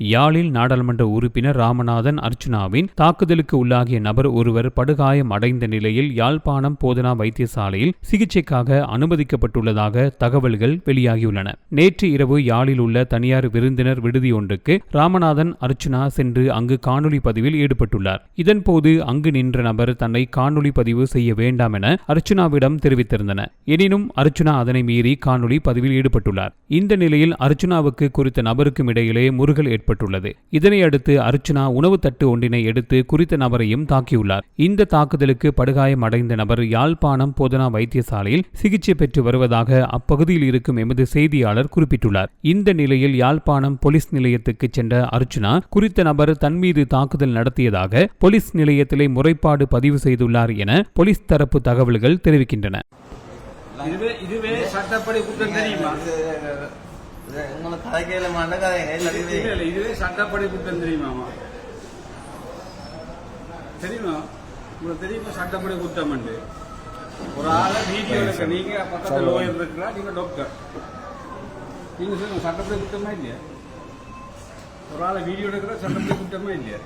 யாழில் நாடாளுமன்ற உறுப்பினர் ராமநாதன் அர்ச்சுனாவின் தாக்குதலுக்கு உள்ளாகிய நபர் ஒருவர் படுகாயம் அடைந்த நிலையில் யாழ்ப்பாணம் போதனா வைத்தியசாலையில் சிகிச்சைக்காக அனுமதிக்கப்பட்டுள்ளதாக தகவல்கள் வெளியாகியுள்ளன. நேற்று இரவு யாழில் உள்ள தனியார் விருந்தினர் விடுதி ஒன்றுக்கு ராமநாதன் அர்ச்சுனா சென்று அங்கு காணொலி பதிவில் ஈடுபட்டுள்ளார். இதன்போது அங்கு நின்ற நபர் தன்னை காணொலி பதிவு செய்ய வேண்டாம் என அர்ச்சுனாவிடம் தெரிவித்திருந்தன. எனினும் அர்ச்சுனா அதனை மீறி காணொலி பதிவில் ஈடுபட்டுள்ளார். இந்த நிலையில் அர்ச்சுனாவுக்கு குறித்த நபருக்கும் இடையிலே முருகல் ஏற்பட்டுள்ளது. இதனையடுத்து அர்ச்சனா உணவு தட்டு ஒன்றினை எடுத்து குறித்த நபரையும் தாக்கியுள்ளார். இந்த தாக்குதலுக்கு படுகாயம் அடைந்த நபர் யாழ்ப்பாணம் போதனா வைத்தியசாலையில் சிகிச்சை பெற்று வருவதாக அப்பகுதியில் இருக்கும் எமது செய்தியாளர் குறிப்பிட்டுள்ளார். இந்த நிலையில் யாழ்ப்பாணம் போலீஸ் நிலையத்துக்கு சென்ற அர்ச்சனா குறித்த நபர் தன் மீது தாக்குதல் நடத்தியதாக போலீஸ் நிலையத்திலே முறைப்பாடு பதிவு செய்துள்ளார் என போலீஸ் தரப்பு தகவல்கள் தெரிவிக்கின்றன. இதுவே இதுவே சட்டப்படி குற்றம் தெரியுமா? உங்களுக்கு கதைக்கையில மாட்ட கதைங்க இல்ல இது இல்ல, இல்ல, இதுவே சட்டப்படி குற்றம் தெரியுமாமா தெரியுமா? உங்களுக்கு தெரியுமா சட்டப்படி உண்டு ஒரு ஆளை வீடியோ எடுக்க நீங்க பக்கத்துல லோயர் இருக்கிறா நீங்க டாக்டர் நீங்க சொல்லுங்க சட்டப்படி குற்றமா இல்லையா? ஒரு ஆளை வீடியோ எடுக்கிற சட்டப்படி குற்றமா இல்லையா